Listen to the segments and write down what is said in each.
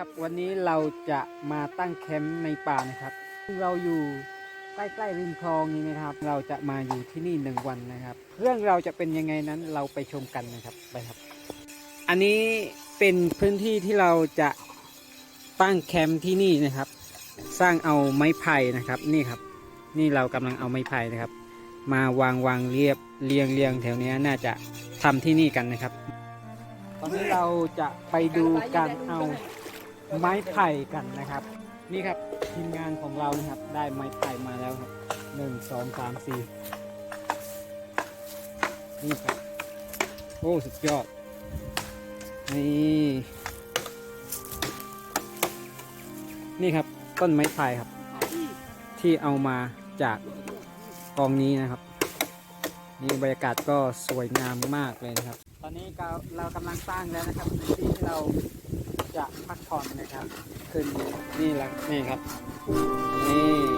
ครับ วันนี้เราจะมาตั้งแคมป์ในป่านะครับ เราอยู่ใกล้ๆริมคลองนี้นะครับ เราจะมาอยู่ที่นี่หนึ่งวันนะครับ เรื่องเราจะเป็นยังไงนั้นเราไปชมกันนะครับไปครับ อันนี้เป็นพื้นที่ที่เราจะตั้งแคมป์ที่นี่นะครับ สร้างเอาไม้ไผ่นะครับนี่ครับ นี่เรากำลังเอาไม้ไผ่นะครับ มาวางวางเรียบเรียงเรียงแถวเนี้ยน่าจะทำที่นี่กันนะครับ ตอนนี้เราจะไปดูการเอา ไม้ไผ่กันนะครับ นี่ครับทีมงานของเรานะครับ ได้ไม้ไผ่มาแล้วครับหนึ่งสองสามสี่นี่ครับโอ้สุดยอดนี่นี่ครับต้นไม้ไผ่ครับ ที่เอามาจากกองนี้นะครับ นี่บรรยากาศก็สวยงามมากเลยนะครับ ตอนนี้เราเรากำลังสร้างแล้วนะครับในที่ที่เรา จะพักผ่อนนะครับ คืนนี้นี่แหละนี่ครับ นี่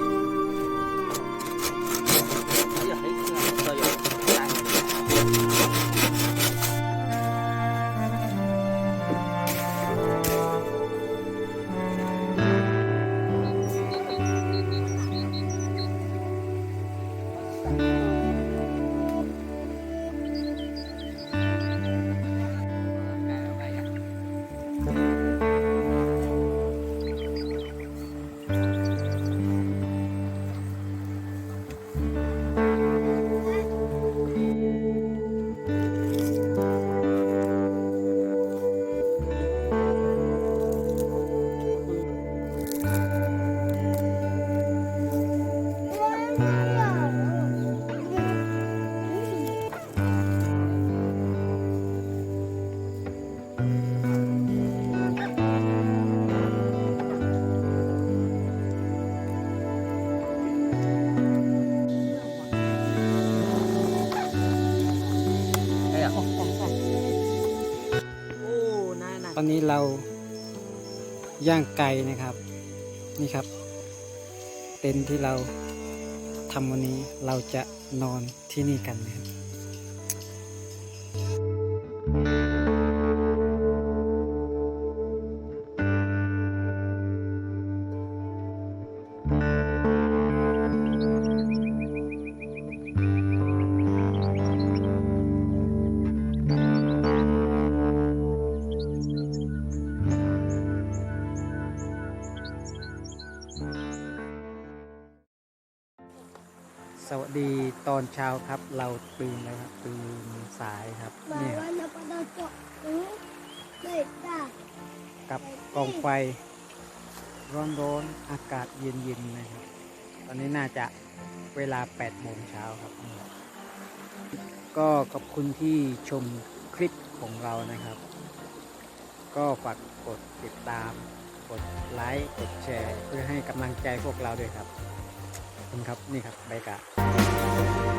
ตอนนี้เราย่างไก่นะครับนี่ครับ เต็นท์ที่เราทำวันนี้เราจะนอนที่นี่กันนะครับ สวัสดีตอนเช้าครับ เราตื่นแล้วครับตื่นสายครับเนี่ยกับกองไฟ ร้อนๆอากาศเย็นๆนะครับ ตอนนี้น่าจะเวลา8โมงเช้าครับ ก็ขอบคุณที่ชมคลิปของเรานะครับ ก็ฝากกดติดตาม กดไลค์ กดแชร์ เพื่อให้กำลังใจพวกเราด้วยครับ คุณครับ นี่ครับใบกาศ